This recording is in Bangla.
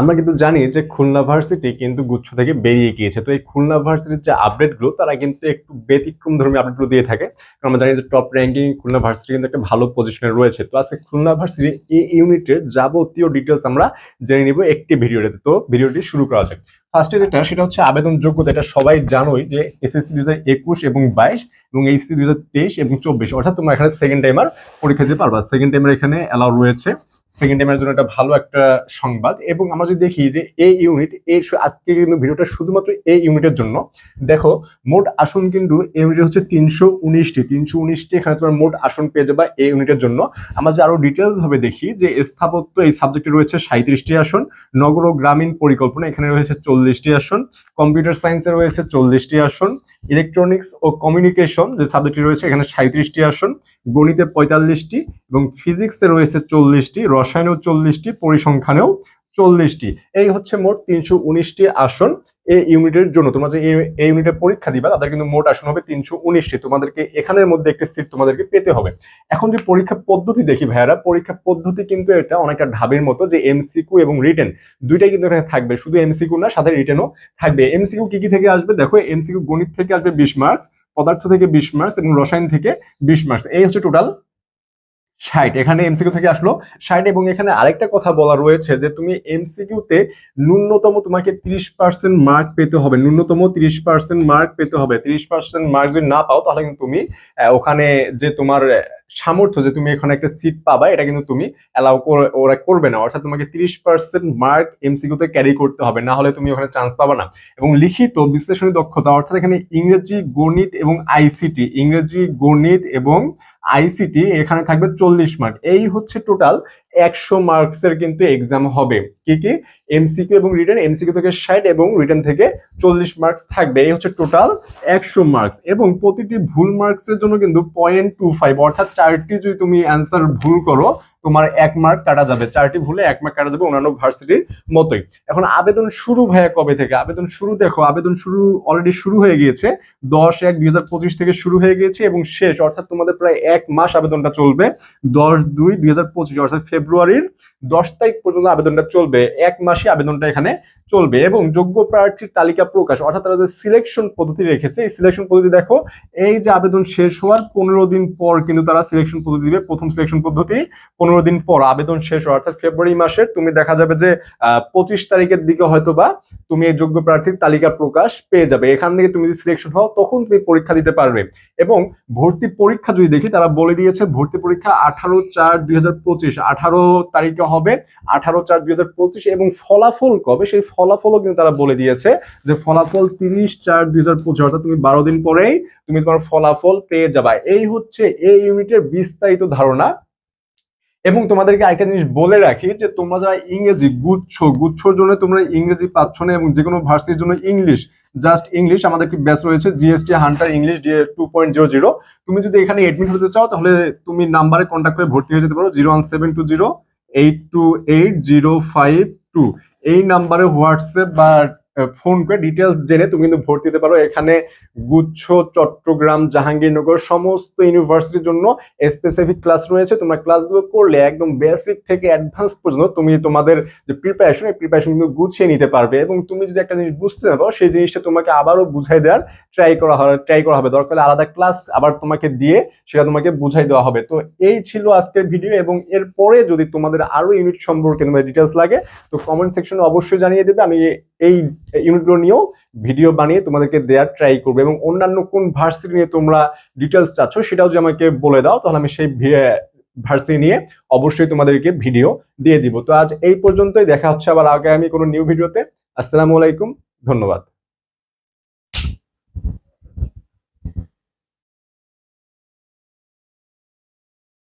আমরা কিন্তু জানি যে খুলনা ভার্সিটি কিন্তু গুচ্ছ থেকে বেরিয়ে গিয়েছে। তো এই খুলনা ভার্সিটির যে আপডেটগুলো তারা কিন্তু একটু ব্যতিক্রম ধর্মী আপডেটগুলো দিয়ে থাকে। কারণ আমরা জানি যে টপ র্যাঙ্কিং খুলনা ভার্সিটি কিন্তু একটা ভালো পজিশনে রয়েছে। তো আজকে খুলনা ভার্সিটির এই ইউনিটের যাবতীয় ডিটেলস আমরা জেনে নিব একটি ভিডিওতে তো ভিডিওটি শুরু করা যাক। ফার্স্টে যেটা, সেটা হচ্ছে আবেদন যোগ্যতা এটা সবাই জানোই যে এসএসসি দুই হাজার একুশ এবং বাইশ এবং এইচসি দুই হাজার তেইশ এবং চব্বিশ। অর্থাৎ তোমরা এখানে সেকেন্ড টাইমার পরীক্ষা দিতে পারবা। সেকেন্ড টাইমার এখানে অ্যালাউ রয়েছে। সেকেন্ড টাইমের জন্য একটা ভালো একটা সংবাদ। এবং আমরা যদি দেখি যে এই ইউনিট এই আজকে কিন্তু ভিডিওটা শুধুমাত্র এই ইউনিটের জন্য। দেখো, মোট আসন কিন্তু এই ইউনিট হচ্ছে তিনশো উনিশটি। তিনশো উনিশটি এখানে তোমার মোট আসন পেয়ে যাবা এই ইউনিটের জন্য। আমরা যে আরও ডিটেলস ভাবে দেখি যে স্থাপত্য এই সাবজেক্টে রয়েছে সাঁত্রিশটি আসন, নগর ও গ্রামীণ পরিকল্পনা এখানে রয়েছে চল্লিশটি আসন কম্পিউটার সায়েন্সে রয়েছে চল্লিশটি আসন ইলেকট্রনিক্স ও কমিউনিকেশন যে সাবজেক্টটি রয়েছে, এখানে সাঁত্রিশটি আসন গণিতে পঁয়তাল্লিশটি এবং ফিজিক্সে রয়েছে চল্লিশটি, রসায়নেও চল্লিশটি, পরিসংখ্যানেও চল্লিশটি। এই হচ্ছে মোট তিনশো উনিশটি আসন। এই ইউনিটের জন্য, তোমরা যে এই- ইউনিটের পরীক্ষা দিবা, তাদের কিন্তু মোট আসন হবে তিনশো উনিশটি। তোমাদেরকে এখানের মধ্যে একটি সিট তোমাদেরকে পেতে হবে। এখন যে পরীক্ষা পদ্ধতি দেখি ভাইয়ারা, পরীক্ষা পদ্ধতি কিন্তু এটা অনেকটা ঢাবির মতো যে এমসিকিউ এবং রিটেন দুইটাই কিন্তু এখানে থাকবে। শুধু এমসিকিউ না, সাথে রিটেনও থাকবে। এমসিকিউ কি কি থেকে আসবে? দেখো এমসিকিউ গণিত থেকে আসবে বিশ মার্কস পদার্থ থেকে বিশ মার্কস এবং রসায়ন থেকে বিশ মার্কস এই হচ্ছে টোটাল ষাট, এখানে এমসিকিউ থেকে আসলো ষাট এবং এখানে আরেকটা কথা বলা রয়েছে যে তুমি এমসিকিউতে ন্যূনতম তোমাকে তিরিশ পার্সেন্ট মার্ক পেতে হবে, ন্যূনতম তিরিশ পার্সেন্ট মার্ক পেতে হবে। তিরিশ পার্সেন্ট মার্ক যদি না পাও, তাহলে কিন্তু তুমি ওখানে যে তোমার সামর্থ্য যে তুমি এখানে একটা সিট পাবা, এটা কিন্তু তুমি অ্যালাউ ওরা করবে না। অর্থাৎ তোমাকে তিরিশ পার্সেন্ট মার্ক এমসিকিউতে ক্যারি করতে হবে, না হলে তুমি ওখানে চান্স পাবা না। এবং লিখিত বিশ্লেষণী দক্ষতা, অর্থাৎ এখানে ইংরেজি, গণিত এবং আইসিটি ইংরেজি, গণিত এবং আইসিটি এখানে থাকবে চল্লিশ মার্ক এই হচ্ছে টোটাল একশো মার্কসের কিন্তু এক্সাম হবে। কি কি? এমসিকিউ এবং রিটার্ন এমসিকিউ থেকে ষাট এবং রিটার্ন থেকে চল্লিশ মার্কস থাকবে। এই হচ্ছে টোটাল একশো মার্কস এবং প্রতিটি ভুল মার্কসের জন্য কিন্তু পয়েন্ট টু ফাইভ অর্থাৎ চারটি যদি তুমি অ্যান্সার ভুল করো, তোমার এক মার্ক কাটা যাবে। চারটি ভুলে এক মার্ক কাটা যাবে অন্যান্য ভার্সিটির মতোই। এখন আবেদন শুরু ভাইয়া কবে থেকে? আবেদন শুরু দেখো, আবেদন শুরু অলরেডি শুরু হয়ে গিয়েছে। দশ এক দুই হাজার পঁচিশ থেকে শুরু হয়ে গিয়েছে এবং শেষ, অর্থাৎ তোমাদের প্রায় এক মাস আবেদনটা চলবে। দশ দুই দুই হাজার পঁচিশ, অর্থাৎ ফেব্রুয়ারির দশ তারিখ পর্যন্ত আবেদনটা চলবে, এক মাসে আবেদনটা এখানে চলবে এবং যোগ্য প্রার্থীর তালিকা প্রকাশ, অর্থাৎ তারা যে সিলেকশন পদ্ধতি রেখেছে, এই সিলেকশন পদ্ধতি দেখো, এই যে আবেদন শেষ হওয়ার পনেরো দিন পর কিন্তু তারা সিলেকশন পদ্ধতি দিবে, প্রথম সিলেকশন পদ্ধতি পনেরো দিন পর আবেদন শেষ হওয়ার, অর্থাৎ ফেব্রুয়ারি মাসে তুমি দেখা যাবে যে পঁচিশ তারিখের দিকে হয়তো বা তুমি এই যোগ্য প্রার্থীর তালিকা প্রকাশ পেয়ে যাবে। এখান থেকে তুমি যদি সিলেকশন হও, তখন তুমি পরীক্ষা দিতে পারবে এবং ভর্তি পরীক্ষা যদি দেখি, তারা বলে দিয়েছে ভর্তি পরীক্ষা আঠারো চার দুই হাজার পঁচিশ, আঠারো তারিখে হবে আঠারো চার দুই হাজার পঁচিশ এবং ফলাফল কবে? সেই ফলাফলও কিন্তু তারা বলে দিয়েছে যে ফলাফল তিরিশ চার দুই হাজার পঁচিশ, অর্থাৎ তুমি বারো দিন পরেই তুমি তোমার ফলাফল পেয়ে যাবা। এই হচ্ছে এই ইউনিটের বিস্তারিত ধারণা। এবং তোমাদেরকে আরেকটা জিনিস বলে রাখি যে তোমরা যারা ইংরেজি গুচ্ছ, গুচ্ছর জন্য তোমরা ইংরেজি পাচ্ছ না এবং যে কোনো ভার্সিটির জন্য ইংলিশ, জাস্ট ইংলিশ, আমাদের একটি ব্যাচ রয়েছে, GST hunter English two point zero zero. তুমি যদি এখানে এডমিট হতে চাও, তাহলে তুমি নাম্বারে কন্ট্যাক্ট করে ভর্তি হয়ে যেতে পারো, zero one seven two zero eight two eight zero five two. এই নাম্বারে হোয়াটসঅ্যাপ বা ফোন করে ডিটেলস জেনে তুমি কিন্তু ভর্তি হতে পারো। এখানে গুচ্ছ, চট্টগ্রাম, জাহাঙ্গীরনগর সমস্ত ইউনিভার্সিটির জন্য স্পেসিফিক ক্লাস রয়েছে। তোমরা ক্লাসগুলো করলে একদম বেসিক থেকে অ্যাডভান্স পর্যন্ত তুমি তোমাদের যে প্রিপারেশন এই প্রিপারেশন কিন্তু গুছিয়ে নিতে পারবে এবং তুমি যদি একটা জিনিস বুঝতে না পারো, সেই জিনিসটা তোমাকে আবারও বুঝাই দেওয়ার ট্রাই করা হবে ট্রাই করা হবে। দরকার আলাদা ক্লাস আবার তোমাকে দিয়ে সেটা তোমাকে বুঝাই দেওয়া হবে। তো এই ছিল আজকের ভিডিও এবং এরপরে যদি তোমাদের আরও ইউনিট সম্পর্কে তোমাদের ডিটেলস লাগে, তো কমেন্ট সেকশনে অবশ্যই জানিয়ে দেবে। আমি এই ইউনিটগুলো নিয়েও ভিডিও বানিয়ে তোমাদেরকে দেওয়ার ট্রাই করবে এবং অন্যান্য কোন ভার্সিটি নিয়ে তোমরা ডিটেলস চাচ্ছ সেটাও যদি আমাকে বলে দাও, তাহলে আমি সেই ভার্সিটি নিয়ে অবশ্যই তোমাদেরকে ভিডিও দিয়ে দিব। তো আজ এই পর্যন্তই, দেখা হচ্ছে আবার আগে আমি কোনো নিউ ভিডিওতে আসসালামু আলাইকুম, ধন্যবাদ।